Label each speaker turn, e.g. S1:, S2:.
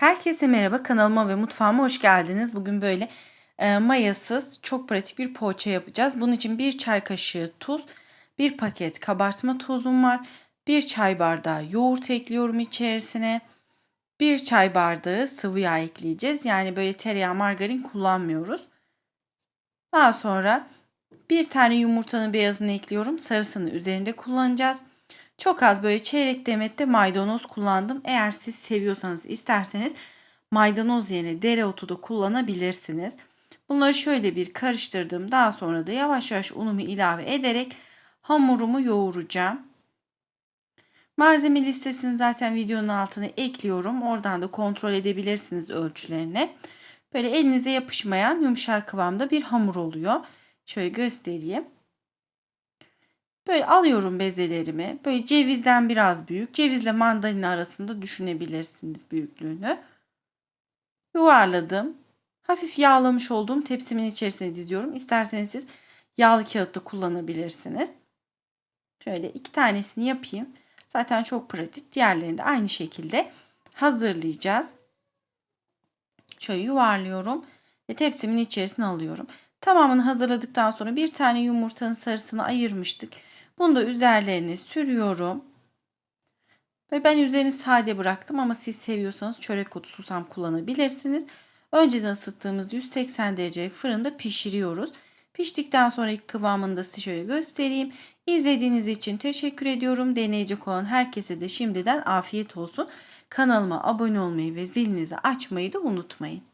S1: Herkese merhaba kanalıma ve mutfağıma hoş geldiniz. Bugün böyle e, mayasız çok pratik bir poğaça yapacağız. Bunun için bir çay kaşığı tuz, bir paket kabartma tozum var. Bir çay bardağı yoğurt ekliyorum içerisine. Bir çay bardağı sıvı yağ ekleyeceğiz. Yani böyle tereyağı margarin kullanmıyoruz. Daha sonra bir tane yumurtanın beyazını ekliyorum. Sarısını üzerinde kullanacağız. Çok az böyle çeyrek demette maydanoz kullandım. Eğer siz seviyorsanız isterseniz maydanoz yerine dereotu da kullanabilirsiniz. Bunları şöyle bir karıştırdım. Daha sonra da yavaş yavaş unumu ilave ederek hamurumu yoğuracağım. Malzeme listesini zaten videonun altına ekliyorum. Oradan da kontrol edebilirsiniz ölçülerini. Böyle elinize yapışmayan yumuşak kıvamda bir hamur oluyor. Şöyle göstereyim. Böyle alıyorum bezelerimi. Böyle cevizden biraz büyük. Cevizle mandalina arasında düşünebilirsiniz büyüklüğünü. Yuvarladım. Hafif yağlamış olduğum tepsimin içerisine diziyorum. İsterseniz siz yağlı kağıt da kullanabilirsiniz. Şöyle iki tanesini yapayım. Zaten çok pratik. Diğerlerini de aynı şekilde hazırlayacağız. Şöyle yuvarlıyorum ve tepsimin içerisine alıyorum. Tamamını hazırladıktan sonra bir tane yumurtanın sarısını ayırmıştık. Bunu da üzerlerine sürüyorum. Ve ben üzerini sade bıraktım ama siz seviyorsanız çörek otu susam kullanabilirsiniz. Önceden ısıttığımız 180 derecelik fırında pişiriyoruz. Piştikten sonra ilk kıvamını da size şöyle göstereyim. İzlediğiniz için teşekkür ediyorum. Deneyecek olan herkese de şimdiden afiyet olsun. Kanalıma abone olmayı ve zilinizi açmayı da unutmayın.